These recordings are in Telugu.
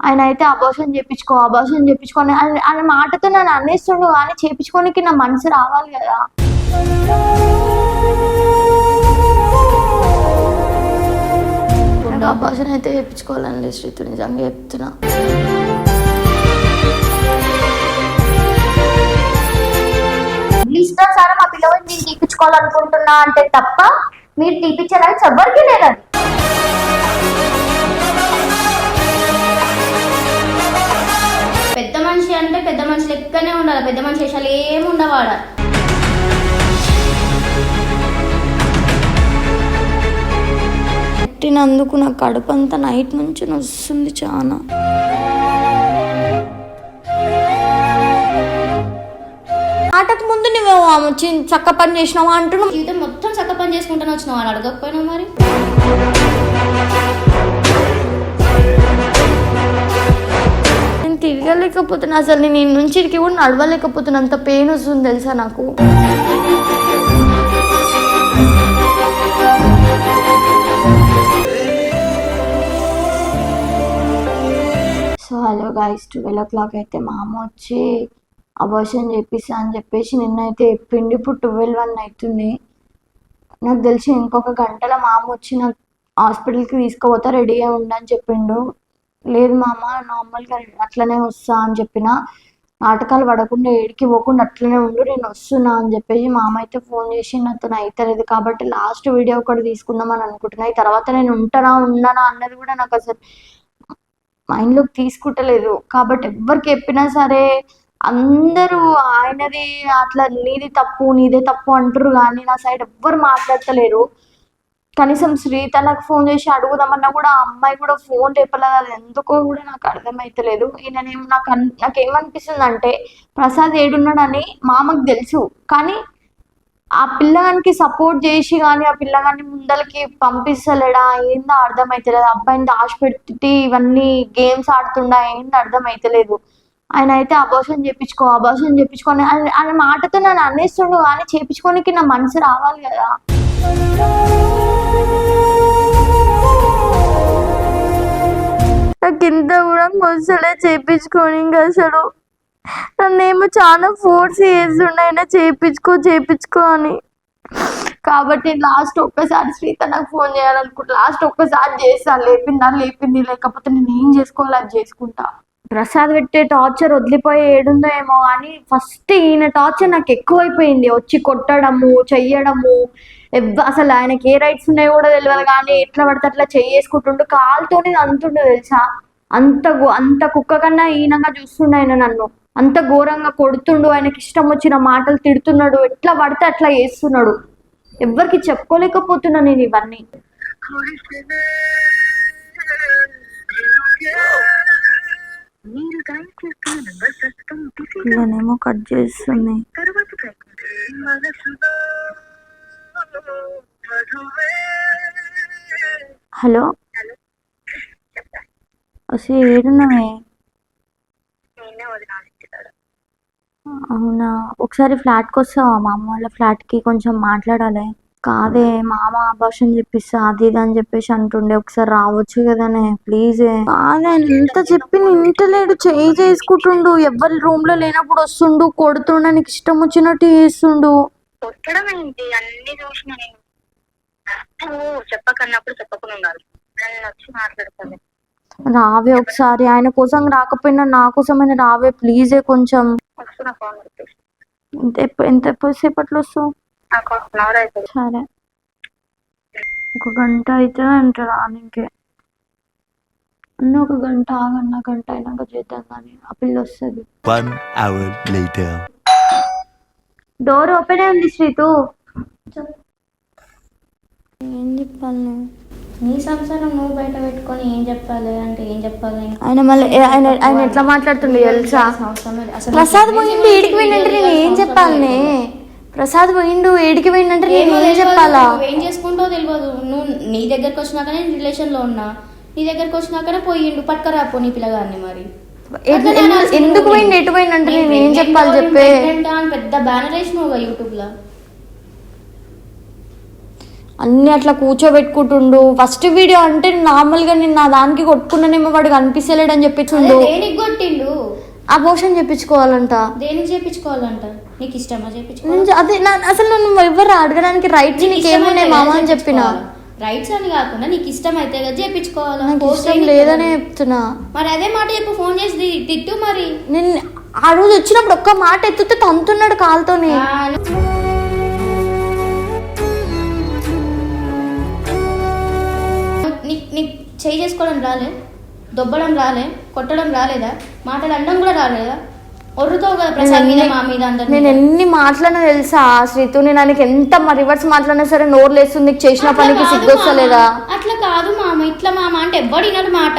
ఆయన అయితే అబార్షన్ చేపించుకో అబార్షన్ చేపించుకొని ఆయన ఆయన మాటతో నన్ను అనేస్తుండు కానీ చేపించుకోనికి నా మనసు రావాలి కదా. నాకు అబార్షన్ అయితే చేపించుకోవాలండి శ్రీతు నిజంగా చెప్తున్నా. ఇష్టం సార్ మా పిల్లవాడిని నేను తీపించుకోవాలనుకుంటున్నా అంటే తప్ప మీరు తీపించాలని ఎవరికి లేదండి. లెక్కనే ఉండాలి. పెద్ద మనిషి వేషాలు ఏమి ఉండవాడ పెట్టినందుకు నా కడుపు అంతా నైట్ నుంచి వస్తుంది చాలా ఆటకు ముందు నువ్వు చి- చక్క పని చేసినావా అంటున్నావు? జీవితం మొత్తం చక్క పని చేసుకుంటాను వచ్చినావు అని అడగకపోయినా మరి? నేను అసలు నేను నుంచి ఇక్కడికి కూడా నడవలేకపోతున్నా. అంత పెయిన్ వస్తుంది తెలుసా నాకు? So hello guys twelve o'clock అయితే మా అమ్మ వచ్చి అబార్షన్ చేపిస్తా అని చెప్పేసి నిన్నైతే చెప్పిండి ఇప్పుడు ట్వెల్వ్ వన్ అవుతుంది. నాకు తెలిసి ఇంకొక గంటలో మా అమ్మ వచ్చి నాకు హాస్పిటల్కి తీసుకుపోతా రెడీ అయి ఉండని చెప్పిండు. లేదు మామ నార్మల్గా అట్లనే వస్తా అని చెప్పిన. నాటకాలు పడకుండా ఏడికి పోకుండా అట్లనే ఉండు నేను వస్తున్నా అని చెప్పేసి మామ అయితే ఫోన్ చేసి అతను అవుతలేదు కాబట్టి లాస్ట్ వీడియో ఒకటి తీసుకుందాం అని అనుకుంటున్నా. ఈ తర్వాత నేను ఉంటానా ఉన్నానా అన్నది కూడా నాకు అసలు మైండ్లోకి తీసుకుంటలేదు. కాబట్టి ఎవరికి చెప్పినా సరే అందరూ ఆయనది అట్లా నీది తప్పు నీదే తప్పు అంటారు కానీ నా సైడ్ ఎవ్వరు మాట్లాడతలేరు. కనీసం శ్రీత నాకు ఫోన్ చేసి అడుగుదామన్నా కూడా ఆ అమ్మాయి కూడా ఫోన్ రేపలేదు. అది ఎందుకో కూడా నాకు అర్థమైతలేదు. ఈయననేం నాకు అన్- నాకేమనిపిస్తుంది అంటే ప్రసాద్ ఏడున్నాడని మామకు తెలుసు. కానీ ఆ పిల్లగానికి సపోర్ట్ చేసి కానీ ఆ పిల్లగాన్ని ముందలకి పంపిస్తలేడా? ఏందో అర్థమైతలేదు. అబ్బాయిని దాచిపెట్టి ఇవన్నీ గేమ్స్ ఆడుతుండా? ఏందో అర్థమైతలేదు. ఆయన అయితే అబార్షన్ చేపించుకో అబార్షన్ చేపించుకొని ఆయన ఆయన మాటతో నన్ను అనేస్తుండు కానీ చేపించుకోనికి నా మనసు రావాలి కదా. నాకు ఇంత కూడా వస్తలే చేపించుకొని ఇంకా అసలు నన్నేమో చాలా ఫోర్స్ చేస్తుండే అయినా చేపించుకో చేపించుకో అని. కాబట్టి లాస్ట్ ఒక్కసారి శ్రీత నాకు ఫోన్ చేయాలనుకుంటా. లాస్ట్ ఒక్కసారి చేస్తాను లేపిందా లేపింది లేకపోతే నేను ఏం చేసుకోవాలి అది చేసుకుంటా. ప్రసాద్ పెట్టే టార్చర్ వదిలిపోయి ఏడుందో ఏమో అని ఫస్ట్ ఈయన టార్చర్ నాకు ఎక్కువైపోయింది. వచ్చి కొట్టడము చెయ్యడము అసలు ఆయనకి ఏ రైట్స్ ఉన్నాయో కూడా తెలియదు కానీ ఎట్లా పడితే అట్లా చెయ్యేసుకుంటుండు కాలుతోనే అంతుండు తెలుసా? అంత అంత కుక్క కన్నా ఈయనంగా చూస్తుండు ఆయన నన్ను. అంత ఘోరంగా కొడుతుండు. ఆయనకి ఇష్టం వచ్చిన మాటలు తిడుతున్నాడు. ఎట్లా పడితే అట్లా చేస్తున్నాడు. ఎవ్వరికి చెప్పుకోలేకపోతున్నా నేను ఇవన్నీ. నేనేమో కట్ చేస్తుంది. హలో? అసలు ఏడున్నావే? అవునా? ఒకసారి ఫ్లాట్కి వస్తావా మా అమ్మ వాళ్ళ ఫ్లాట్కి కొంచెం మాట్లాడాలి. కాదే మామ అభాషణ చెప్పిస్తా అది ఇది అని చెప్పేసి అంటుండే. ఒకసారి రావచ్చు కదనే ప్లీజ్. కాదే ఎంత చెప్పి ఇంటలేడు చేయి చేసుకుంటుండు. ఎవరి రూమ్లో లేనప్పుడు వస్తుండు కొడుతుండు నీకు ఇష్టం వచ్చినట్టు చేస్తుండు. కొట్టడం ఏంటి? అన్ని చూసిన నేను. నువ్వు చెప్పకన్నప్పుడు చెప్పకుండా ఉండాలి. నేను వచ్చి మాట్లాడతాను రావే ఒకసారి. ఆయన కోసం రాకపోయినా నా కోసమైనా రావే. ప్లీజే కొంచెం. వస్తున్నా ఫోన్ పెట్టేసి. ఎంత ఎంత సేపట్లో వస్తావు? నాకు హాఫ్ అన్ అవర్ అవుతుంది సరే. ఒక గంట అయితే అంట రానికే అన్న ఒక గంట ఆగన్న గంట అయినాక చేద్దాం కానీ ఆ పిల్ల వస్తుంది. One hour later. Door open ఉంది శ్రీతు. ఏం చెప్పాలి నీ సంసారం నువ్వు బయట పెట్టుకొని ఏం చెప్పాలి అంటే ఏం చెప్పాలి? ఆయన మళ్ళీ ఆయన ఆయన ఎట్లా మాట్లాడుతుండే తెలుసా? ప్రసాద్ పోయిండు ఏడికి పోయిందంటే నేను ఏం చెప్పాలనే ప్రసాద్ పోయిండు ఏడికి పోయిందంటే నేను ఏం చెప్పాలా? నువ్వు ఏం చేసుకుంటావో తెలియదు. నువ్వు నీ దగ్గరకు వచ్చినాకనే రిలేషన్లో ఉన్నా నీ దగ్గరకు వచ్చినాకనే పోయిండు. పట్టుకరాపో నీ పిల్లగాన్ని మరి. ఎందుకు. పోయిండు ఎటు పోయిండంటే నేను నేను ఏం చెప్పాలి చెప్పే. ఆ అని పెద్ద బ్యానర్ వేసినావు యూట్యూబ్లో అన్ని అట్లా కూర్చోబెట్టుకుంటుండు. ఫస్ట్ వీడియో అంటే నార్మల్గా నేను నా దానికి కొట్టుకున్నానేమో వాడు కనిపిస్తలేడని అదే చెప్పించుండు కొట్టిండు? అబోషన్ చెప్పించుకోవాలంట. దేనికి చేపించుకోవాలంట నీకు ఇష్టమా చేపించుకో అదే నా అసలు నువ్వు ఎవరు అడగడానికి రైట్ నీకు ఏమున్నాయి మామ అని చెప్పిన. రైట్స్ అని కాకుండా నీకు ఇష్టం అయితే కదా చేయనీకి లేదనే. చెప్తున్నా. మరి అదే మాట చెప్పు ఫోన్ చేసి తిట్టు మరి. నేను ఆ రోజు వచ్చినప్పుడు ఒక్క మాట ఎత్తుతే తంతున్నాడు కాలుతోని. నీకు చేయి చేసుకోవడం రాలే దొబ్బడం రాలే కొట్టడం రాలేదా? మాటలు అనడం కూడా రాలేదా? ఒర్రుతావు కదా ప్రసాద్ మీద మా మీద అందరి నేను మీద. ఎన్ని మాటలన్నా తెలుసా శ్రీతు? నేను ఆయనకి ఎంత రివర్స్ మాట్లాడినా సరే నోరు లేస్తుంది. నీకు చేసిన అట్లా పనికి కాదు సిగ్గొస్తలేదా? మామ. అట్లా కాదు మామ. ఇట్లా మామ అంటే ఎవ్వడు వినడు మాట.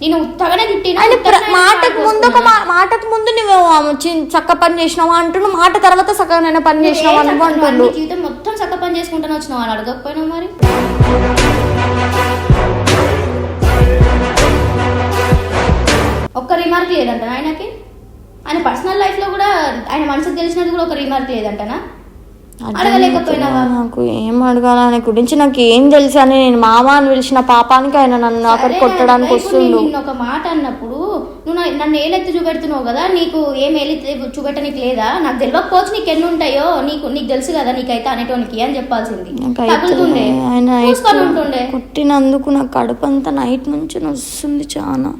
నేను ఉత్తగానే తిట్టినా ఆయన ప్ర- ఉత్తగానే మాటకు ముందు ఒక. మా- మాటకు ముందు నువ్వు చి- చక్క పని చేసినావా అంటున్నావు. మాట తర్వాత సక్కనైనా పని నువ్వు చేసినావా నువ్వు అన్ని జీవితం మొత్తం చక్క పని చేసుకుంటాను వచ్చినావు వాళ్ళు అడగకపోయినావు మరి? ఒక్క రిమార్క్ లేదంట ఆయనకి? ఆయన పర్సనల్ లైఫ్లో కూడా ఆయన మనసుకు తెలిసినది కూడా ఒక రిమార్క్ లేదంటనా? అడగలేకపోయినావా? నాకు ఏం అడగాల? ఆయన గురించి నాకు ఏం తెలుసు అని నేను మామ అని పిలిచిన పాపానికి ఆయన నన్ను అక్కడ కొట్టడానికి నేను వస్తుండు ఒక మాట అన్నప్పుడు నువ్వు నా- నన్ను ఏలెత్తి చూపెడుతున్నావు కదా? నీకు ఏం ఏలెత్తి చూపెట్టనికి లేదా? నాకు తెలియకపోవచ్చు నీకు ఎన్ని ఉంటాయో నీకు నీకు తెలుసు కదా నీకైతే అనేటోనికి అని చెప్పాల్సింది. ఆయన కుట్టినందుకు నా కడుపు అంతా నైట్ నుంచి వస్తుంది చాలా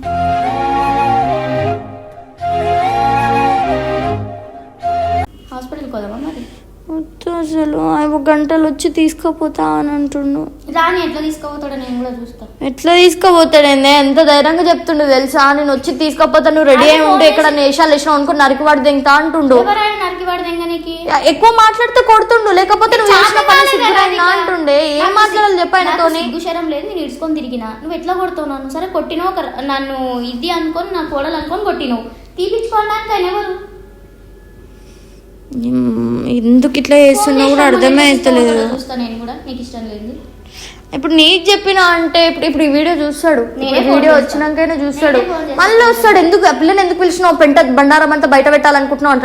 అసలు ఒక గంటలు వచ్చి తీసుకుపోతా అని అంటుండు. రాని ఎట్లా తీసుకుపోతాడో నేను కూడా చూస్తా. ఎట్లా తీసుకుపోతాడండి ఎంత ధైర్యంగా చెప్తుండు తెలుసా? నేను వచ్చి తీసుకపోతా నువ్వు రెడీ అయి ఉంటే ఇక్కడ నేషాలు వేసినావు అనుకో నరికి వాడు దింతా అంటుండు. ఎక్కువ మాట్లాడితే కొడుతుండు. లేకపోతే నువ్వు చేసిన పని సిగ్గురైందా అంటుండే? ఏం మాట్లాడాలి చెప్పు ఆయనతోని. సిగ్గుశరం లేదు. నేను ఇడుచుకొని తిరిగినా. నువ్వు ఎట్లా కొడతావు నన్ను? సరే కొట్టినావు నన్ను ఇది అనుకొని నా కోడలు అనుకొని కొట్టినావు. తీపించుకోవడానికి ఆయన ఎవరు? ఎందుకు ఇట్లా చేస్తున్నావు కూడా అర్థమే అవుతలేదు చూస్తా నేను కూడా నీకు ఇష్టం లేదు. ఇప్పుడు నీకు చెప్పిన అంటే ఇప్పుడు ఇప్పుడు ఈ వీడియో చూస్తాడు. వీడియో. వచ్చినాకైనా చూస్తాడు. మళ్ళీ వస్తాడు. ఎందుకు? ఆ పిల్లని ఎందుకు పిలిచినావు? పెంట బండారం అంతా బయట పెట్టాలనుకుంటున్నావు అంట.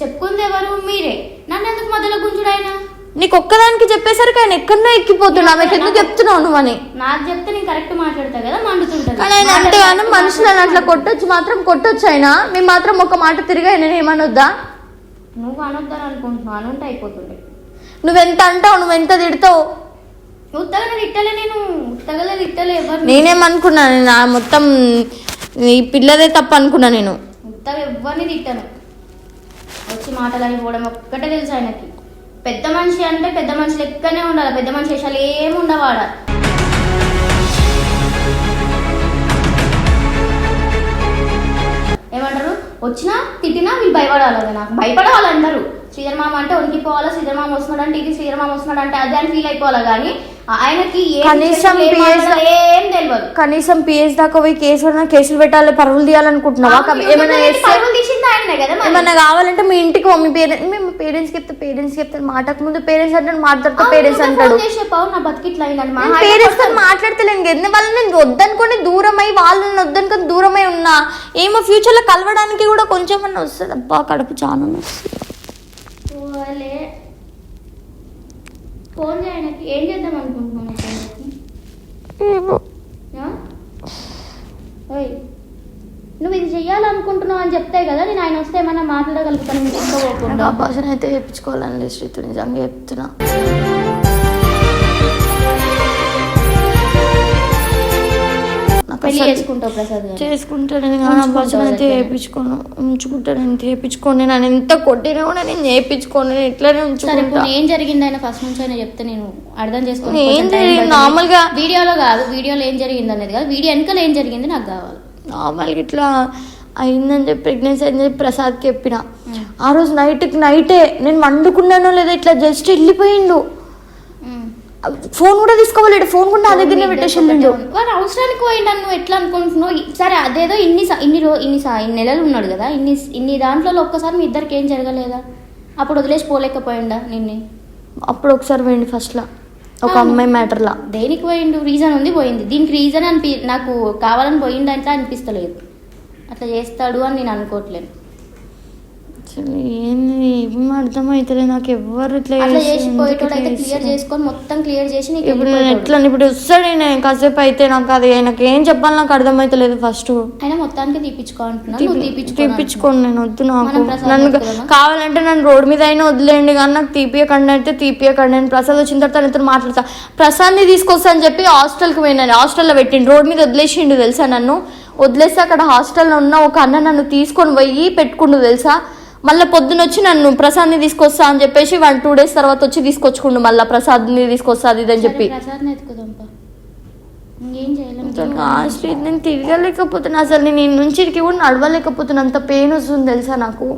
చెప్పుకుంది ఎవరు? మీరే. నన్ను ఎందుకు మధ్యలో గుంజుడు ఆయన? నీకు ఒక్కదానికి చెప్పేసరికి ఆయన ఎక్కడో ఎక్కిపోతున్నా ఆమెకి ఎందుకు చెప్తున్నావు నువ్వు అని. నాకు చెప్తే నేను కరెక్ట్ మాట్లాడతా కదా? కానీ ఆయన అంటే కానీ మనుషులను అట్లా కొట్టొచ్చు మాత్రం కొట్టొచ్చు ఆయన. మేము మాత్రం ఒక మాట తిరిగి ఆయన ఏమనొద్దా? నువ్వు అనొద్దని అనుకుంటున్నావు. అనుంటే అయిపోతుండే. నువ్వెంత అంటావు నువ్వెంత తిడతావు? తిట్టలే నేను. ఉత్తగలే తిట్టలే ఎవరు నేనేమనుకున్నా నా మొత్తం ఈ పిల్లదే తప్పు అనుకున్నా నేను. ఉత్తగా ఎవరిని తిట్టాను. వచ్చి మాటలు పోవడం ఒక్కటే తెలుసు ఆయనకి. పెద్ద మనిషి అంటే పెద్ద మనిషి లెక్కనే ఉండాలి. పెద్ద మనిషి వేషాలు ఏమి ఉండవాడ ఏమంటారు? వచ్చినా తిట్టినా వీళ్ళు భయపడాలి నాకు. భయపడాలి అందరూ శ్రీధర్ మామ అంటే వణికిపోవాలా శ్రీధర్ మామ వస్తున్నాడు అంటే ఇది శ్రీధర్ మామ వస్తున్నాడు అంటే అదే అని ఫీల్ అయిపోవాలి కానీ ఆయనకి కనీసం ఏం తెలియదు కనీసం పిఎస్ దాకా పోయి కేసు పెట్టినా కేసులు పెట్టాలి పరువులు తీయాలనుకుంటున్నావా? ఏమైనా పరుగులు కదా. ఏమన్నా కావాలంటే మీ ఇంటికి పో, మీ పేరెంట్స్ మేము పేరెంట్స్ చెప్తే పేరెంట్స్ చెప్తారు మాటకు ముందు పేరెంట్స్ అంటే మాట్లాడితే పేరెంట్స్ అంటాడు. పేరెంట్స్తో. మాట్లాడతలేను ఎందుకు వాళ్ళని నేను వద్దనుకొని దూరమై వాళ్ళని వద్దనుకొని దూరమై ఉన్నా? ఏమో ఫ్యూచర్లో కలవడానికి కూడా కొంచెం అన్న వస్తుంది. అబ్బా కడుపు చాలా నొస్తుంది. పోలే. ఫోన్ చేయి ఆయనకి. ఏం చేద్దాం ఆ? ఓయ్, నువ్వు ఇది చెయ్యాలనుకుంటున్నావు అని చెప్తే కదా నేను ఆయన వస్తే ఏమైనా మాట్లాడగలుగుతాను భాషను అయితే చెప్పించుకోవాలని శ్రీతు నిజంగా చెప్తున్నా పెళ్ళి చేసుకుంటావు ప్రసాద్ గారు. కానీ భాషను అయితే చేయించుకోను. ఉంచుకుంటానని చేయించుకోను. నేను ఎంత కొట్టినా కూడా నేను చేయించుకోను. నేను ఇట్లానే సరే ఉంచుకుంటా. ఇప్పుడు ఏం జరిగింది ఆయన ఫస్ట్ నుంచి అయినా చెప్తే నేను అర్థం చేసుకుని. ఏం జరిగింది? నార్మల్గా- వీడియోలో కాదు. వీడియోలో ఏం జరిగింది అనేది కాదు. వీడియో వెనకాల ఏం జరిగింది నాకు కావాలి. నార్మల్గా ఇట్లా అయిందని చెప్పి ప్రెగ్నెన్సీ అని చెప్పి ప్రసాద్కి చెప్పిన. ఆ రోజు నైట్కి నైటే నేను వండుకున్నానో లేదా ఇట్లా జస్ట్ వెళ్ళిపోయిండు. ఫోన్ కూడా తీసుకోవాలేడు. ఫోన్ కూడా నా దగ్గరనే పెట్టేసి వాడు అవసరానికి పోయిండు నువ్వు ఎట్లా అనుకుంటున్నావు? సరే అదేదో ఇన్ని ఇన్ని రో ఇన్ని ఇన్ని నెలలు ఉన్నాడు కదా ఇన్ని ఇన్ని దాంట్లో ఒక్కసారి మీ ఇద్దరికి ఏం జరగలేదా? అప్పుడు వదిలేసి పోలేకపోయిండా నిన్ను? అప్పుడు ఒకసారి పోయింది ఫస్ట్లో ఒక అమ్మాయి మ్యాటర్లా దేనికి పోయిండు? రీజన్ ఉంది పోయింది. దీనికి రీజన్ అనిపి నాకు కావాలని పోయిండు అంటే అనిపిస్తలేదు. అట్లా చేస్తాడు అని నేను అనుకోవట్లేదు. అసలు ఏంది? ఏం అర్థమైతలే నాకు ఎవ్వరు ఇట్లా అట్లా చేసి చేసి ఎందుకు పోయేటోడు అయితే ఇట్లా క్లియర్ చేస్తున్నారు? చేసుకొని మొత్తం క్లియర్ చేసి నీకు ఇప్పుడు నేను. ఎట్లా ఇప్పుడు వస్తాడు నేను కాసేపు అయితే నాకు అది నాకు ఏం చెప్పాలి నాకు అర్థమైతలేదు ఫస్ట్ అయినా మొత్తానికి తీపిచ్చుకో అంటున్నా. నువ్వు తీపిచ్చుకో తీపించుకోను నేను వద్దు నాకు. నన్ను? కావాలంటే నన్ను రోడ్ మీద అయినా వదిలేయండి కానీ నాకు తీపియకండి అయితే తీపియకండి. నేను ప్రసాద్ వచ్చిన తర్వాత తనతో మాట్లాడతా. ప్రసాద్ని తీసుకొస్తా అని చెప్పి హాస్టల్కి పోయినాను. హాస్టల్లో పెట్టిండు. రోడ్ మీద వదిలేసిండు తెలుసా నన్ను? వదిలేస్తే అక్కడ హాస్టల్లో ఉన్న ఒక అన్న నన్ను తీసుకొని పోయి పెట్టుకుండు తెలుసా? మళ్ళీ పొద్దున వచ్చి నన్ను ప్రసాద్ని తీసుకొస్తా అని చెప్పేసి వన్ టూ డేస్ తర్వాత వచ్చి తీసుకొచ్చుకుండు మళ్ళీ ప్రసాద్ని తీసుకొస్తా అది ఇది అని చెప్పి. నేను తిరగలేకపోతున్నా. అసలు నేను నుంచి కూడా నడవలేకపోతున్నా. అంత పెయిన్ వస్తుంది తెలుసా నాకు?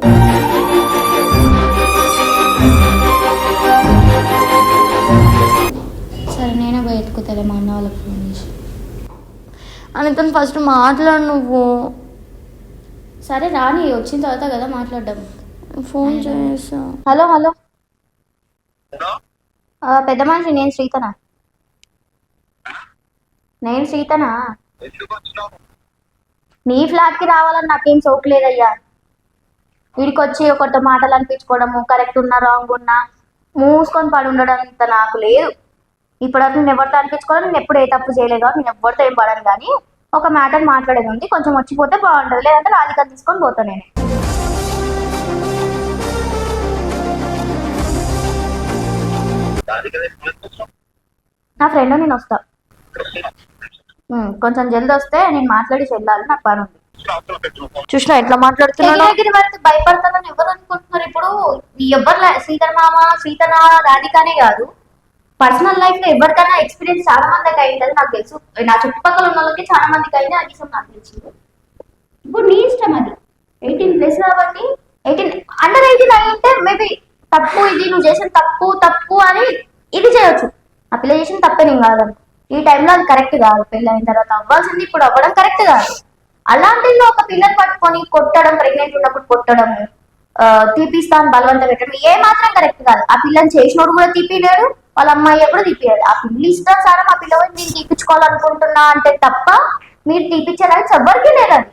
సరే నేనే ఎత్తుకుతాలే మా అన్న వాళ్ళకి ఫోన్ చేసి. అనితో ఫస్ట్ మాట్లాడు నువ్వు. సరే రాని వచ్చిన తర్వాత కదా మాట్లాడదాం ఫోన్ చేసా. Hello hello. ఆ, పెద్ద మనిషి నేను శ్రీతనా? నేను శ్రీతనా? నీ ఫ్లాట్కి రావాలని నాకేం సోకు లేదయ్యా. వీడికి వచ్చి ఒకరితో మాటలు అనిపించుకోవడము కరెక్ట్ ఉన్నా రాంగ్ ఉన్నా మూసుకొని పడి ఉండడం ఇంత నాకు లేదు. ఇప్పటివరకు నేను ఎవరితో అనిపించుకోవాలి నేను ఎప్పుడు ఏ తప్పు చేయలేదు నేను ఎవరితో ఏం పడను కానీ ఒక మ్యాటర్ మాట్లాడేది ఉంది. కొంచెం వచ్చిపోతే బాగుంటుంది లేదంటే రాధిక తీసుకొని పోతాను నేను. నా ఫ్రెండ్ నేను వస్తా. కొంచెం జల్ది వస్తే నేను మాట్లాడి వెళ్ళాలి నాకు పని ఉంది. చూసినా ఎట్లా పడితే భయపడతానని ఎవరు అనుకుంటున్నారు ఇప్పుడు? ఎవరు సీతన్ మామ సీతన రాధికానే కాదు. పర్సనల్ లైఫ్లో ఎవరికైనా ఎక్స్పీరియన్స్ చాలా మందికి అయిందని నాకు తెలుసు. నా చుట్టుపక్కల ఉన్న వాళ్ళకి చాలా మందికి అయింది అది నాకు తెలిసింది. ఇప్పుడు నీ ఇష్టం అది. ఎయిటీన్ ప్లస్ కాబట్టి ఎయిటీన్ అండర్ ఎయిటీన్ అయి ఉంటే మేబీ తప్పు ఇది నువ్వు చేసిన తప్పు తప్పు అని ఇది చేయొచ్చు. ఆ పిల్ల చేసిన తప్పే నేను కాదు. ఈ టైంలో అది కరెక్ట్ కాదు. పెళ్ళి అయిన తర్వాత అవ్వాల్సింది ఇప్పుడు అవ్వడం కరెక్ట్ కాదు. అలాంటిలో ఒక పిల్లని పట్టుకొని కొట్టడం ప్రెగ్నెంట్ ఉన్నప్పుడు కొట్టడం తీపిస్తాను బలవంతం పెట్టడం ఏ మాత్రం కరెక్ట్ కాదు. ఆ పిల్లని చేసినోడు కూడా తీపిలేడు వాళ్ళ అమ్మాయి కూడా తీపిలేదు ఆ పిల్లి ఇష్టం సార్ మా పిల్ల పోయి నేను తీపించుకోవాలనుకుంటున్నా అంటే తప్ప మీరు తీపిచ్చడానికి ఎవ్వరికీ లేదు అది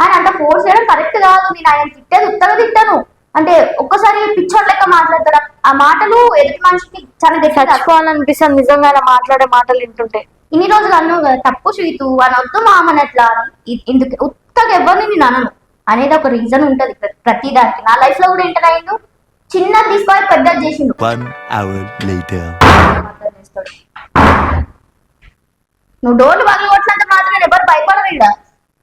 అని అంత ఫోర్స్ చేయడం కరెక్ట్ కాదు. నేను ఆయన తిట్టేది ఉత్తగా తిట్టాను. అంటే ఒక్కసారి పిచ్చోడ్ లెక్క మాట్లాడతాడు. ఆ మాటలు ఎదుటి మనిషికి చాలా చచ్చిపోవాలనిపిస్తుంది. నిజంగా ఆయన మాట్లాడే మాటలు వింటుంటే. ఇన్ని రోజులు అన్నావు కదా తప్పు స్వీతు అని వద్దు మామనట్లా ఇ- ఇందుకు ఉత్తగా ఎవరిని నేను అనను. అనేది ఒక రీజన్ ఉంటది ప్ర- ప్రతి దానికి నా లైఫ్లో కూడా ఏంటర్ అయిండు చిన్నది తీసుకొని పెద్దది చేసిండు. నువ్వు డోర్లు కొట్టినంత మాత్రం ఎవరు భయపడరు ఇక్కడ